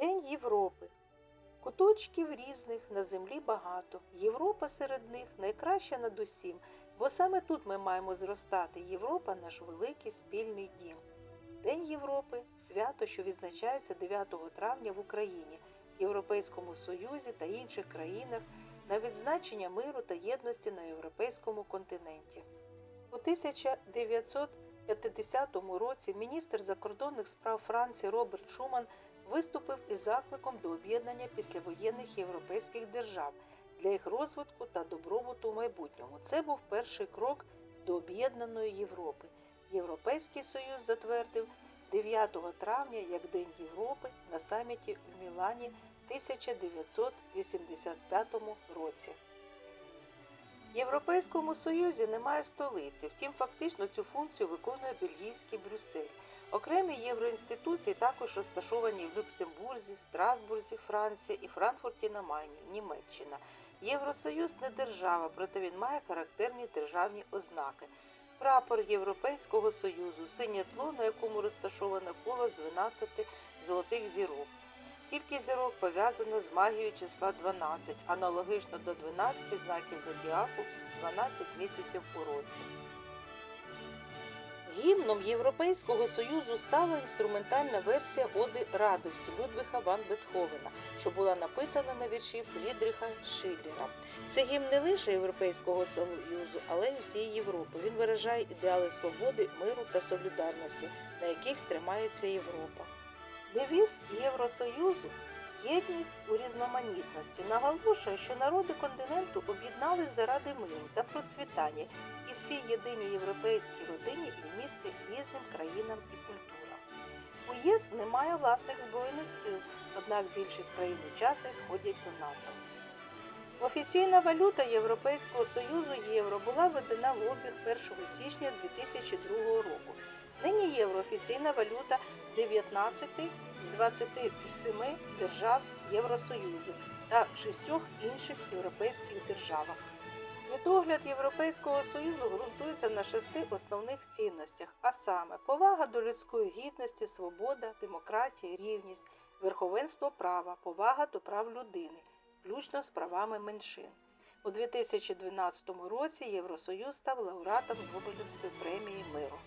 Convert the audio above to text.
День Європи. Куточків різних на землі багато. Європа серед них найкраща над усім, бо саме тут ми маємо зростати. Європа наш великий спільний дім. День Європи свято, що відзначається 9 травня в Україні, Європейському Союзі та інших країнах на відзначення миру та єдності на європейському континенті. У 1950 році міністр закордонних справ Франції Роберт Шуман виступив із закликом до об'єднання післявоєнних європейських держав для їх розвитку та добробуту в майбутньому. Це був перший крок до об'єднаної Європи. Європейський Союз затвердив 9 травня як День Європи на саміті в Мілані 1985 році. Європейському Союзі немає столиці, втім, фактично цю функцію виконує бельгійський Брюссель. Окремі євроінституції також розташовані в Люксембурзі, Страсбурзі, Франція і Франкфурті на Майні, Німеччина. Євросоюз не держава, проте він має характерні державні ознаки. Прапор Європейського Союзу, синє тло, на якому розташоване коло з 12 золотих зірок. Кількість зірок пов'язана з магією числа 12, аналогічно до 12 знаків зодіаку 12 місяців у році. Гімном Європейського Союзу стала інструментальна версія Оди радості Людвіга ван Бетховена, що була написана на вірші Фрідріха Шиллера. Це гімн не лише Європейського Союзу, але й усієї Європи. Він виражає ідеали свободи, миру та солідарності, на яких тримається Європа. Девіз Євросоюзу єдність у різноманітності наголошує, що народи континенту об'єднались заради миру та процвітання, і в цій єдиній європейській родині є місце різним країнам і культурам. У ЄС немає власних збройних сил, однак більшість країн-учасниць входять до НАТО. Офіційна валюта Європейського Союзу євро була введена в обіг 1 січня 2002 року. Нині офіційна валюта 19 з 27 держав Євросоюзу та в шістьох інших європейських державах. Світогляд Європейського Союзу ґрунтується на шести основних цінностях, а саме повага до людської гідності, свобода, демократія, рівність, верховенство права, повага до прав людини, включно з правами меншин. У 2012 році Євросоюз став лауреатом Нобелівської премії миру.